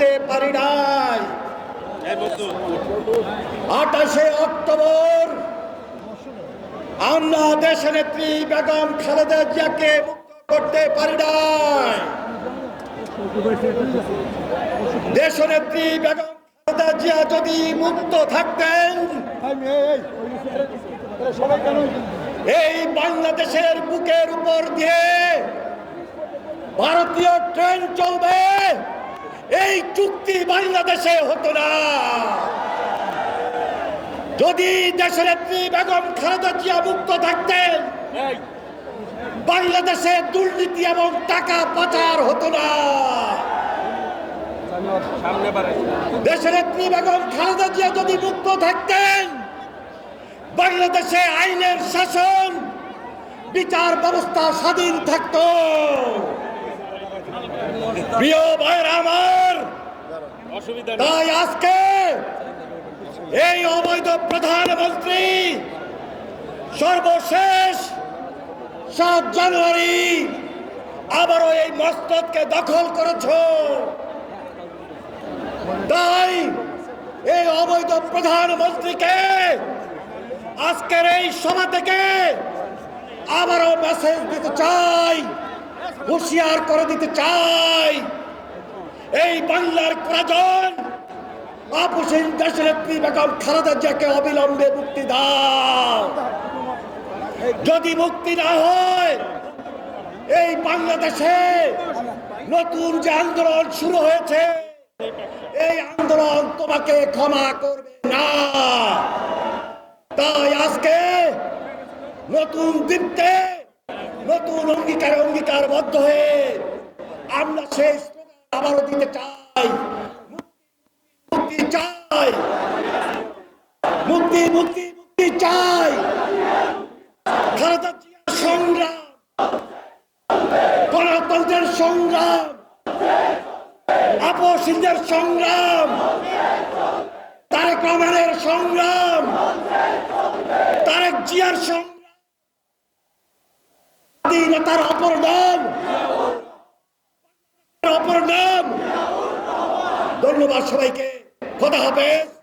করতে পারি নাই। আঠাশে অক্টোবর আমরা দেশনেত্রী বেগম খালেদা জিয়াকে মুক্ত করতে পারি নাই। দেশনেত্রী বেগম খালেদা জিয়া যদি মুক্ত থাকতেন, এই বাংলাদেশের বুকের উপর দিয়ে ভারতীয় ট্রেন চলবে। এই চুক্তি বাংলাদেশে হতো না। যদি দেশের নেত্রী বেগম খালেদা জিয়া মুক্ত থাকতেন বাংলাদেশে দুর্নীতি এবং টাকা পাচার হতো না। দেশের নেত্রী বেগম খালেদা জিয়া যদি মুক্ত থাকতেন বাংলাদেশে আইনের শাসন বিচার ব্যবস্থা স্বাধীন থাকত। প্রিয় ভাইয়ের আমার তাই আজকে এই অবৈধ প্রধানমন্ত্রী সর্বশেষ সাত জানুয়ারি আবারও এই মসনদকে দখল করেছ। তাই এই অবৈধ প্রধানমন্ত্রীকে আজকের এই সভা থেকে আবারও মেসেজ দিতে চাই, হুঁশিয়ার করে দিতে চাই। এই বাংলার কোরআন আপুসীন দেশের নেত্রী বেগম খালেদা জিয়াকে অবিলম্বে মুক্তি দাও। যদি মুক্তি না হয়, এই বাংলাদেশে নতুন যে আন্দোলন শুরু হয়েছে, এই আন্দোলন তোমাকে ক্ষমা করবে না। তাই আজকে নতুন দীপ্তে নতুন অঙ্গীকার অঙ্গীকারবদ্ধ হয়ে আমরা স্লোগান আবারও দিতে চাই। মুক্তি চাই। মুক্তি মুক্তি মুক্তি চাই। খালেদা জিয়ার সংগ্রাম, গণতন্ত্রের সংগ্রাম আপসিনদের সংগ্রাম, তারেক রহমানের সংগ্রাম, তারেক জিয়ার সংগ্রাম, স্বাধীনতার অপর নাম অপর নাম ধন্যবাদ সবাইকে। কথা হবে।